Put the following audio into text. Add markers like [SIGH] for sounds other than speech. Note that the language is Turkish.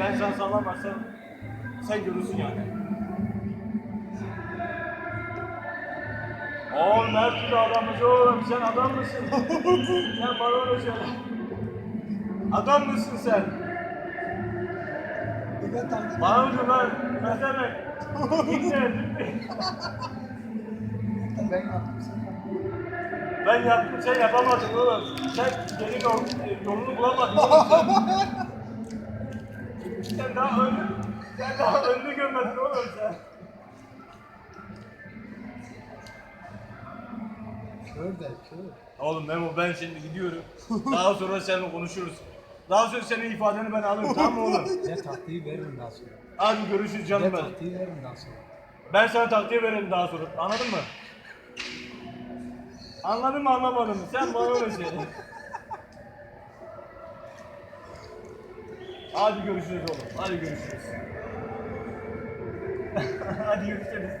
ben sana sallamazsam sen görürsün yani. Oğlum her türlü adamız oğlum sen adam mısın? [LAUGHS] sen bana öyle söyle. Adam mısın sen? Bana mı lan? Ne demek? Dinle. Ben yaptım sen. Ben yaptım sen yapamadın oğlum. Sen geri yol, yolunu bulamadın oğlum [LAUGHS] sen. sen daha önü, sen daha önünü görmedin oğlum sen. Kör de kör. Oğlum Memo ben şimdi gidiyorum. Daha sonra seninle konuşuruz. Daha sonra senin ifadeni ben alırım tamam mı oğlum? Ne taktiği veririm daha sonra. Hadi görüşürüz Ne canım ben. taktiği veririm daha sonra. Ben sana taktiği veririm daha sonra. Anladın mı? Anladın mı anlamadın mı? Sen bana öyle söyle. Hadi görüşürüz oğlum. Hadi görüşürüz. [LAUGHS] Hadi görüşürüz.